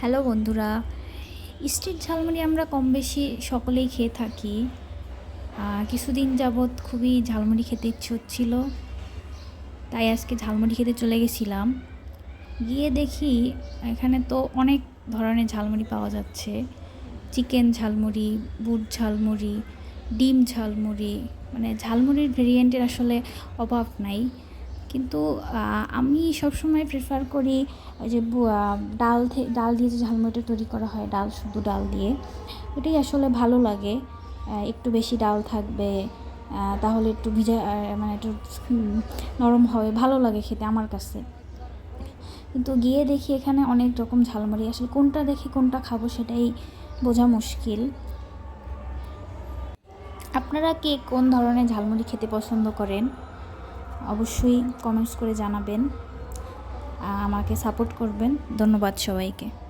Hello বন্ধুরা, street jhalmuri আমরা কম বেশি সকলেই খেয়ে থাকি। কিছুদিন যাবৎ খুবই ঝালমুড়ি খেতে ইচ্ছে হচ্ছিল, তাই আজকে ঝালমুড়ি খেতে চলে গেছিলাম। গিয়ে দেখি এখানে তো অনেক ধরনের ঝালমুড়ি পাওয়া যাচ্ছে। চিকেন ঝালমুড়ি, বুট ঝালমুড়ি, ডিম ঝালমুড়ি মানে ঝালমুড়ির ভেরিয়েন্টের আসলে অভাব নাই। কিন্তু আমি সবসময় প্রেফার করি যে ডাল ডাল দিয়ে যে ঝালমুড়িটা তৈরি করা হয়, ডাল, শুধু ডাল দিয়ে, ওটাই আসলে ভালো লাগে। একটু বেশি ডাল থাকবে তাহলে একটু ভিজা মানে একটু নরম হবে, ভালো লাগে খেতে আমার কাছে। কিন্তু গিয়ে দেখি এখানে অনেক রকম ঝালমুড়ি, আসলে কোনটা দেখে কোনটা খাব সেটাই বোঝা মুশকিল। আপনারা কে কোন ধরনের ঝালমুড়ি খেতে পছন্দ করেন? অবশ্যই কমেন্টস করে জানাবেন। আমাকে সাপোর্ট করবেন। ধন্যবাদ সবাইকে।